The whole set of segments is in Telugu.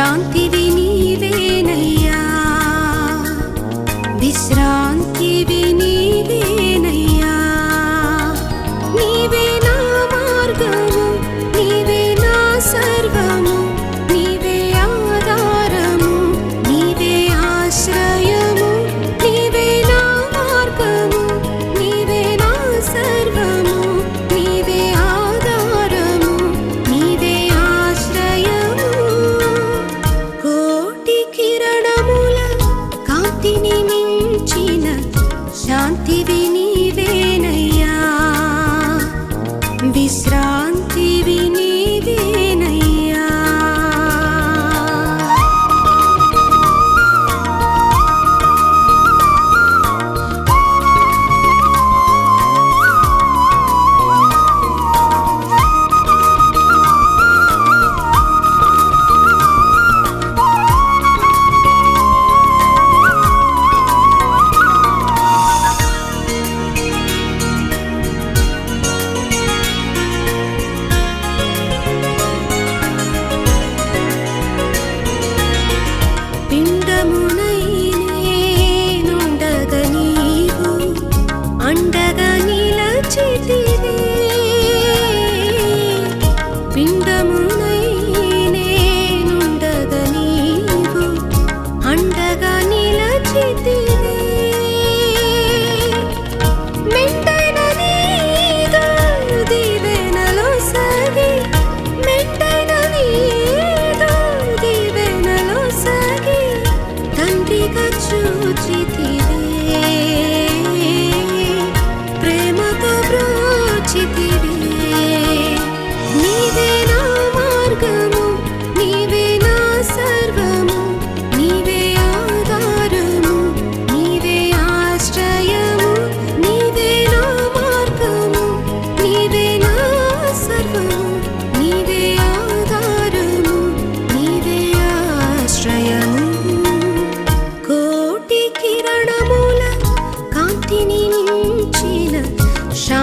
शान्ति శాంతిని మించిన శాంతివి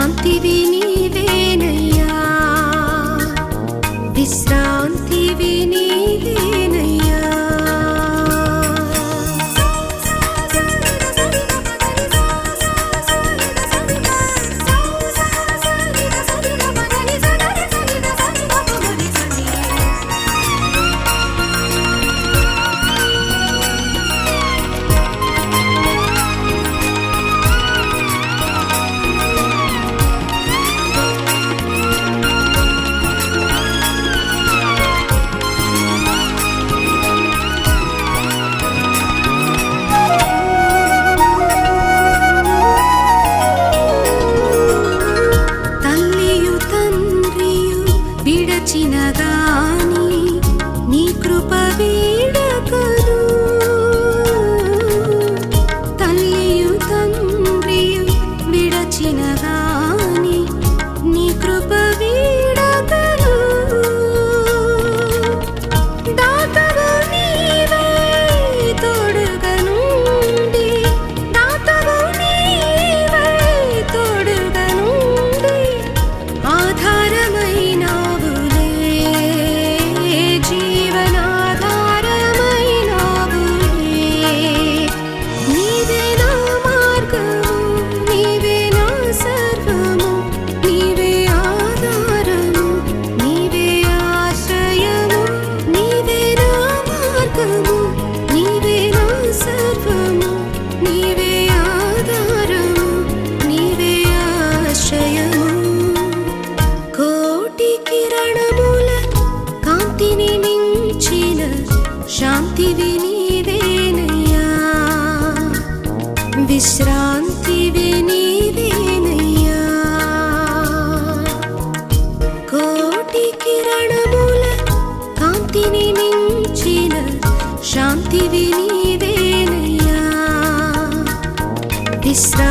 Santi Vini. శాంతి నీవేనయ్యా విశ్రాంతి నీవేనయ్యా కోటి కిరణముల కాంతిని మించిన శాంతి నీవేనయ్యా విశ్రా